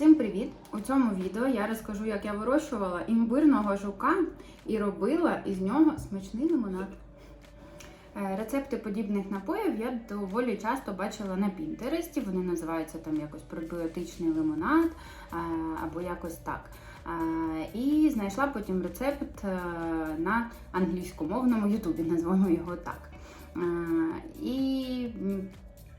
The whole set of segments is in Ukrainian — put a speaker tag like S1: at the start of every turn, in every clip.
S1: Всім привіт! У цьому відео я розкажу, як я вирощувала імбирного жука і робила із нього смачний лимонад. Е, Рецепти подібних напоїв я доволі часто бачила на Пінтересті. Вони називаються там якось пробіотичний лимонад е, або якось так. Е, І знайшла потім рецепт на англійськомовному Ютубі, назвемо його так. І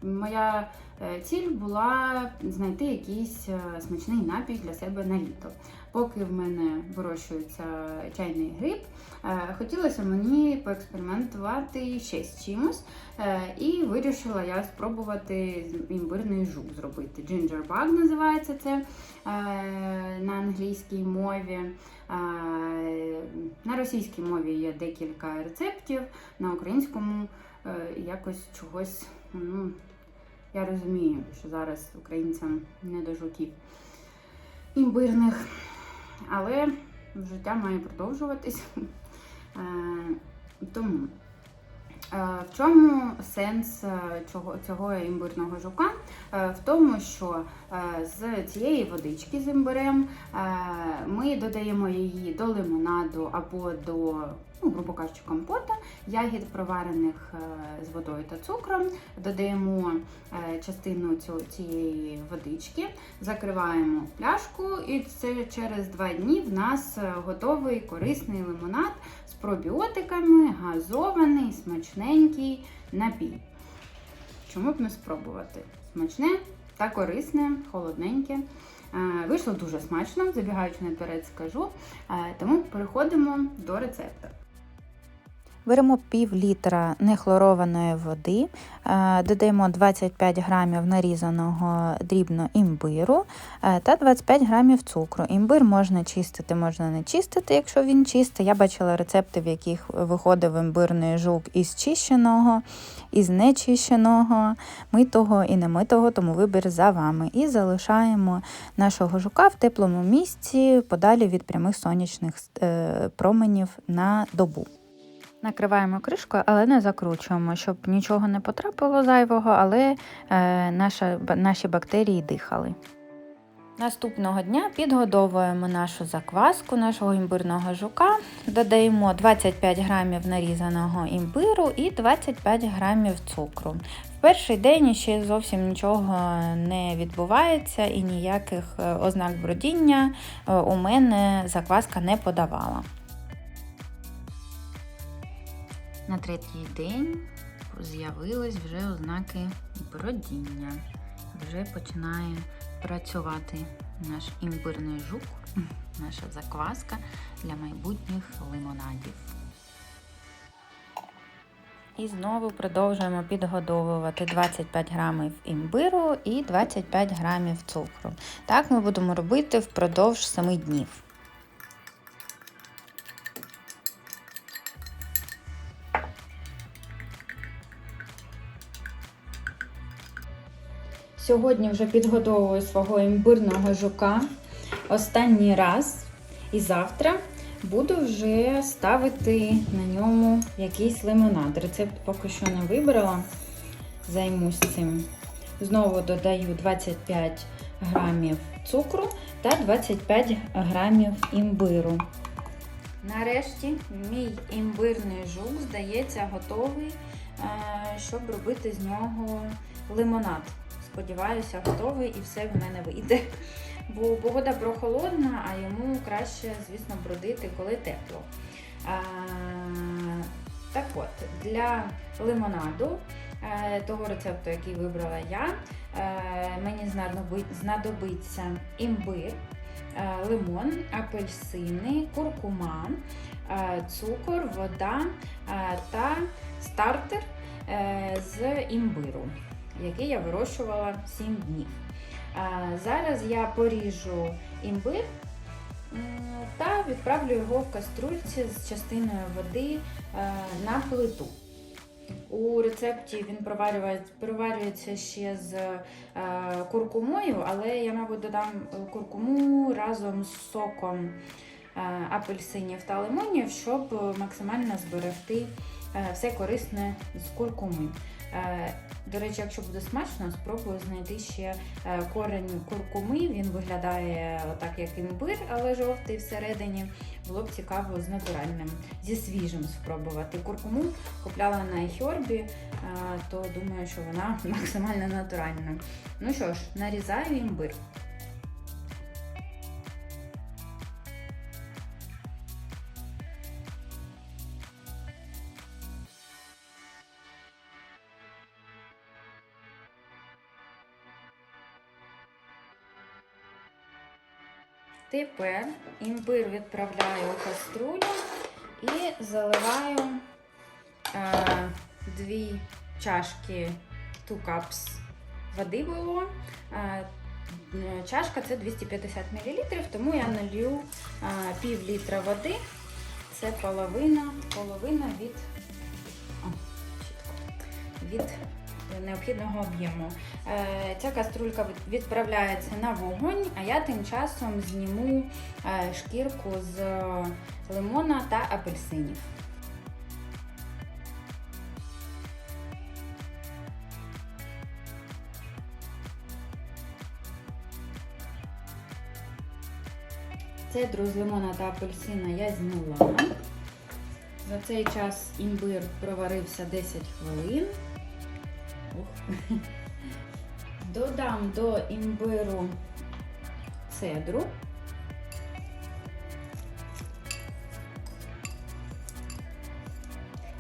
S1: моя е, ціль була знайти якийсь е, смачний напій для себе на літо. Поки в мене вирощується чайний гриб, е, хотілося мені поекспериментувати ще з чимось. І вирішила я спробувати імбирний жук зробити. Ginger bug називається це на англійській мові. На російській мові є декілька рецептів, на українському якось чогось. Ну, я розумію, що зараз українцям не до жуків імбирних, але життя має продовжуватись. Е, Тому е, в чому сенс е, цього, цього імбирного жука? В тому, що з цієї водички з імбирем ми додаємо її до лимонаду або до, ну, грубо кажучи, компота, ягід проварених е, з водою та цукром, додаємо е, частину цієї водички, закриваємо пляшку, і це через два дні в нас е, готовий корисний лимонад з пробіотиками, газований, смачненький напій. Чому б не спробувати? Смачне та корисне, холодненьке. Вийшло дуже смачно, забігаючи наперед, скажу. Тому переходимо до рецепту.
S2: Беремо пів літра нехлорованої води, е, додаємо 25 грамів нарізаного дрібно імбиру е, та 25 грамів цукру. Імбир можна чистити, можна не чистити, якщо він чистий. Я бачила рецепти, в яких виходив імбирний жук із чищеного, із нечищеного, митого і немитого, тому вибір за вами. І залишаємо нашого жука в теплому місці, подалі від прямих сонячних е, променів на добу. Накриваємо кришкою, але не закручуємо, щоб нічого не потрапило зайвого, але е, наша, наші бактерії дихали. Наступного дня підгодовуємо нашу закваску, нашого імбирного жука, додаємо 25 грамів нарізаного імбиру і 25 грамів цукру. В перший день ще зовсім нічого не відбувається і ніяких е, ознак бродіння е, у мене закваска не подавала. На третій день з'явились вже ознаки бродіння. Вже починає працювати наш імбирний жук, наша закваска для майбутніх лимонадів. І знову продовжуємо підгодовувати 25 грамів імбиру і 25 грамів цукру. Так ми будемо робити впродовж 7 днів.
S1: Сьогодні вже підготовую свого імбирного жука останній раз. І завтра буду вже ставити на ньому якийсь лимонад. Рецепт поки що не вибрала. Займусь цим. Знову додаю 25 грамів цукру та 25 грамів імбиру. Нарешті мій імбирний жук, здається, готовий, е, щоб робити з нього лимонад. Сподіваюся, готовий і все в мене вийде. Бо погода прохолодна, а йому краще, звісно, бродити, коли тепло. А, так от, для лимонаду е, того рецепту, який вибрала я, е, мені знадобиться імбир, е, лимон, апельсини, куркума, цукор, вода та стартер з імбиру який я вирощувала 7 днів. Зараз я поріжу імбир та відправлю його в каструльці з частиною води е, на плиту. У рецепті він проварюється ще з е, куркумою, але я, мабуть, додам куркуму разом з соком е, апельсинів та лимонів, щоб максимально зберегти все корисне з куркуми. Е, До речі, якщо буде смачно, спробую знайти ще е, корень куркуми. Він виглядає отак, як імбир, але жовтий всередині. Було б цікаво з натуральним, зі свіжим спробувати. Куркуму купляла на Хьорбі, е, то думаю, що вона максимально натуральна. Ну що ж, нарізаю імбир. Тепер імбир відправляю у каструлю і заливаю е, дві чашки 2 cups води було. Е, чашка це 250 мл, тому я налью е, пів літра води. Це половина, половина від, о, від необхідного об'єму. Е, Ця каструлька відправляється на вогонь, а я тим часом зніму е, шкірку з лимона та апельсинів. Цедру з лимона та апельсина я зняла. За цей час імбир проварився 10 хвилин. Додам до імбиру цедру.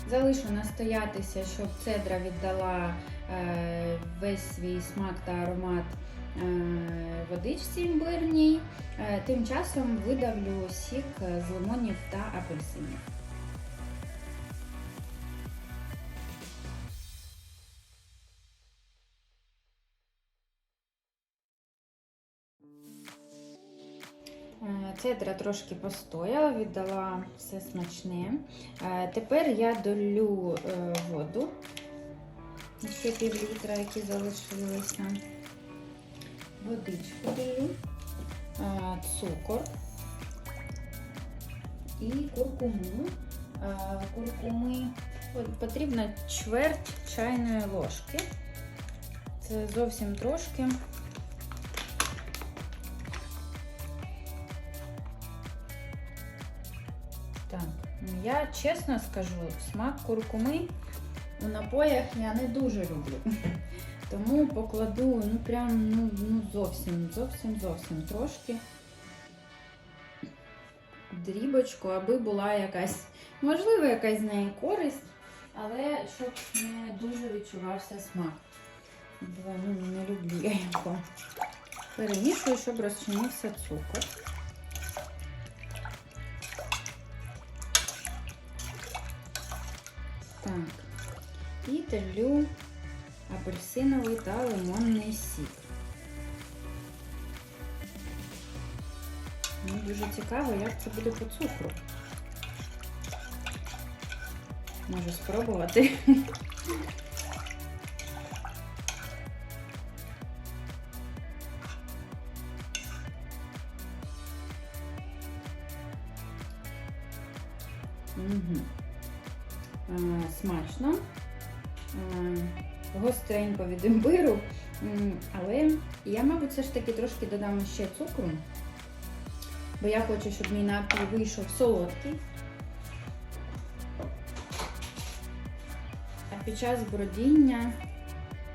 S1: Залишу настоятися, щоб цедра віддала е, весь свій смак та аромат е, водичці імбирній. Е, тим часом видавлю сік з лимонів та апельсинів. Цедра трошки постояла, віддала все смачне. Е, Тепер я долю е, воду, ще пів літра, які залишилися. Водичку долю, е, цукор і куркуму. Куркуми потрібно чверть чайної ложки. Це зовсім трошки. Я чесно скажу, смак куркуми у напоях я не дуже люблю. Тому покладу ну прям ну, ну зовсім, зовсім, зовсім трошки дрібочку, аби була якась, можливо, якась з неї користь, але щоб не дуже відчувався смак. Бо ну, не люблю я його. Перемішую, щоб розчинився цукор. Долю апельсиновий та лимонний сік. Мені дуже цікаво, як це буде по цукру. Можу спробувати. Гостренько від імбиру, але я, мабуть, все ж таки трошки додам ще цукру, бо я хочу, щоб мій напій вийшов солодкий. А під час бродіння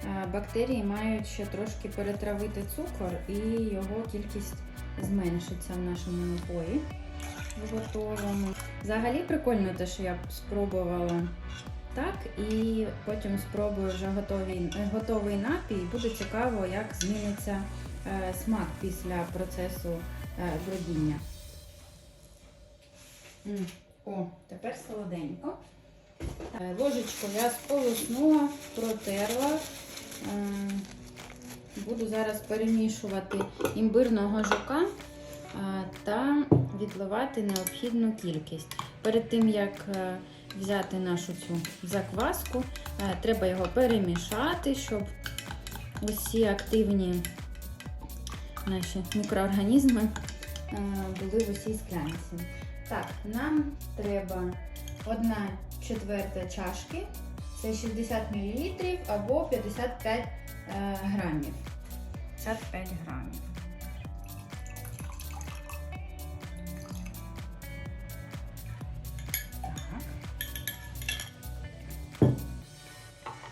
S1: е, бактерії мають ще трошки перетравити цукор і його кількість зменшиться в нашому напої готовому. Взагалі прикольно те, що я спробувала так, і потім спробую вже готовий, готовий напій. Буде цікаво, як зміниться е, смак після процесу е, бродіння. О, тепер солоденько. Е, Ложечку я сполоснула, протерла. Е, Буду зараз перемішувати імбирного жука е, та відливати необхідну кількість. Перед тим, як е, взяти нашу цю закваску, е, треба його перемішати, щоб усі активні наші мікроорганізми е, були в усій склянці. Так, нам треба одна четверта чашки Це 60 мл або 55 е, грамів. 55 грамів.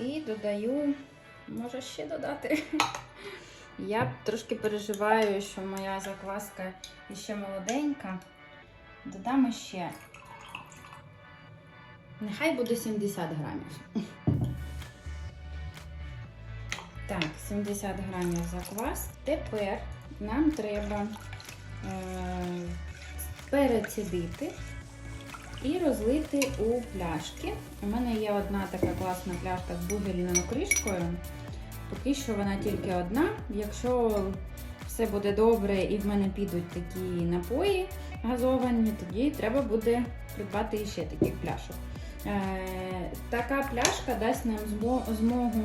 S1: І додаю, може ще додати. Я трошки переживаю, що моя закваска ще молоденька. Додам ще. Нехай буде 70 грамів. Так, 70 грамів заквас. Тепер нам треба е, перецідити і розлити у пляшки. У мене є одна така класна пляшка з бугеліною кришкою. Поки що вона тільки одна. Якщо все буде добре і в мене підуть такі напої газовані, тоді треба буде придбати ще таких пляшок. Е, така пляшка дасть нам змогу,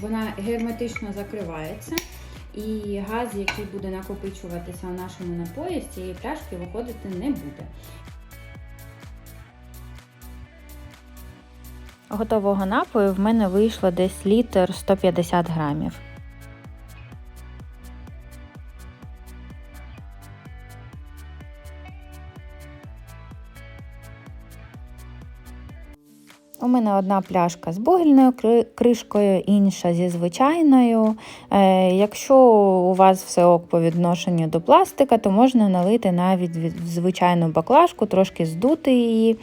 S1: вона герметично закривається. І газ, який буде накопичуватися у нашому напої, з цієї пляшки виходити не буде.
S2: Готового напою в мене вийшло десь літр 150 грамів. У мене одна пляшка з бугельною кри- кришкою, інша зі звичайною. Е, якщо у вас все ок по відношенню до пластика, то можна налити навіть в звичайну баклажку, трошки здути її,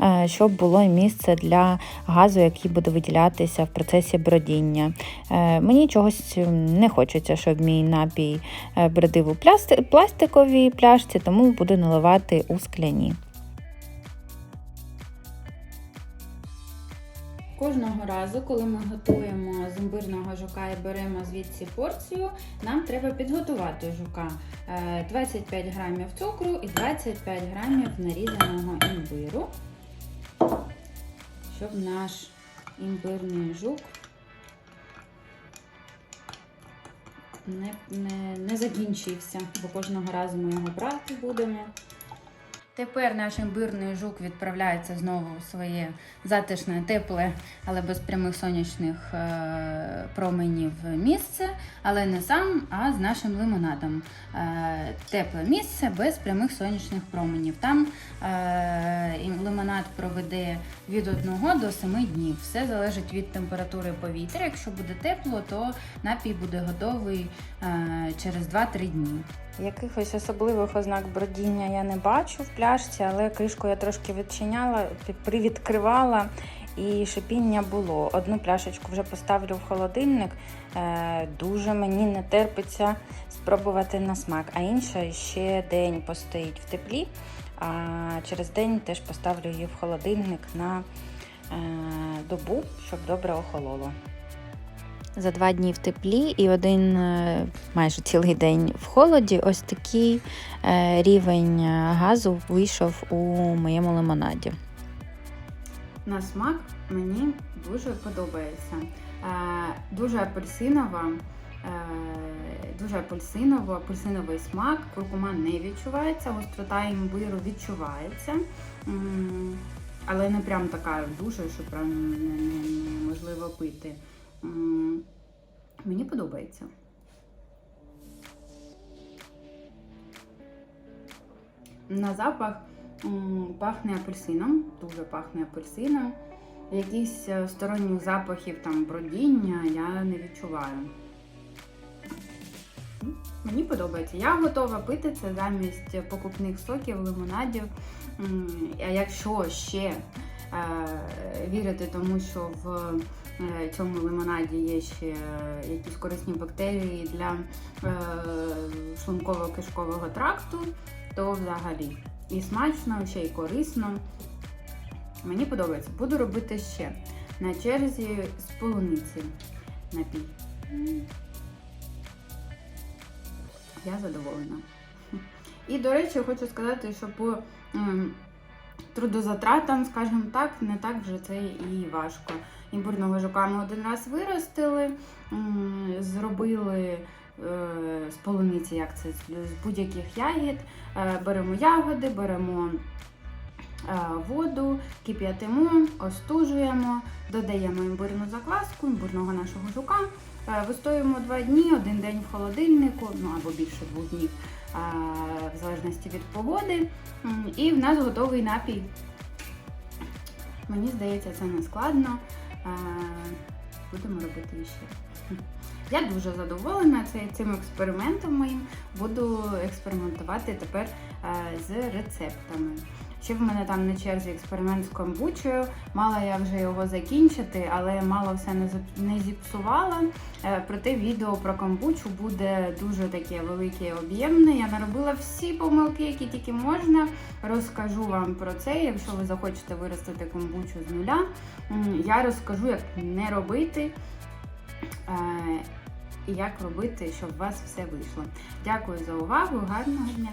S2: е, щоб було місце для газу, який буде виділятися в процесі бродіння. Е, мені чогось не хочеться, щоб мій напій бродив у пластиковій пляшці, тому буду наливати у скляні.
S1: Кожного разу, коли ми готуємо з імбирного жука і беремо звідси порцію, нам треба підготувати жука Е, 25 грамів цукру і 25 грамів нарізаного імбиру, щоб наш імбирний жук не, не, не закінчився, бо кожного разу ми його брати будемо. Тепер наш імбирний жук відправляється знову в своє затишне, тепле, але без прямих сонячних е, променів місце, але не сам, а з нашим лимонадом. Е, тепле місце без прямих сонячних променів. Там е, лимонад проведе від 1 до 7 днів. Все залежить від температури повітря. Якщо буде тепло, то напій буде готовий через 2-3 дні.
S2: Якихось особливих ознак бродіння я не бачу в пляшці, але кришку я трошки відчиняла, привідкривала і шипіння було. Одну пляшечку вже поставлю в холодильник. Е, дуже мені не терпиться спробувати на смак, а інша ще день постоїть в теплі, а через день теж поставлю її в холодильник на е, добу, щоб добре охололо. За два дні в теплі і один е, майже цілий день в холоді. Ось такий е, рівень е, газу вийшов у моєму лимонаді.
S1: На смак мені дуже подобається. Дуже апельсинова, дуже апельсиново, апельсиновий смак, куркума не відчувається, гострота імбиру відчувається. Але не прям така дуже, що прям не- не- неможливо пити. Мені подобається. На запах пахне апельсином, дуже пахне апельсином. Якихось е, сторонніх запахів там бродіння я не відчуваю. Мені подобається. Я готова пити це замість покупних соків, лимонадів. А якщо ще е, вірити тому, що в е, цьому лимонаді є ще якісь корисні бактерії для е, шлунково-кишкового тракту, то взагалі і смачно, ще й корисно. Мені подобається. Буду робити ще. На черзі з полуниці напій. Я задоволена. І, до речі, хочу сказати, що по м, трудозатратам, скажімо так, не так вже це і важко. Імбурного жука ми один раз виростили, зробили е, з полуниці, як це з будь-яких ягід. Е, Беремо ягоди, беремо е, воду, кип'ятимо, остужуємо, додаємо імбирну закваску, імбирного нашого жука. Вистоюємо два дні, один день в холодильнику, ну або більше двох днів, в залежності від погоди. І в нас готовий напій. Мені здається, це не складно. Будемо робити ще. Я дуже задоволена цим експериментом моїм. Буду експериментувати тепер з рецептами. Ще в мене там на черзі експеримент з комбучею. Мала я вже його закінчити, але мало все не зіпсувала. Е, Проте відео про комбучу буде дуже таке велике і об'ємне. Я наробила всі помилки, які тільки можна. Розкажу вам про це, якщо ви захочете виростити комбучу з нуля. Я розкажу, як не робити. е, І як робити, щоб у вас все вийшло. Дякую за увагу, гарного дня!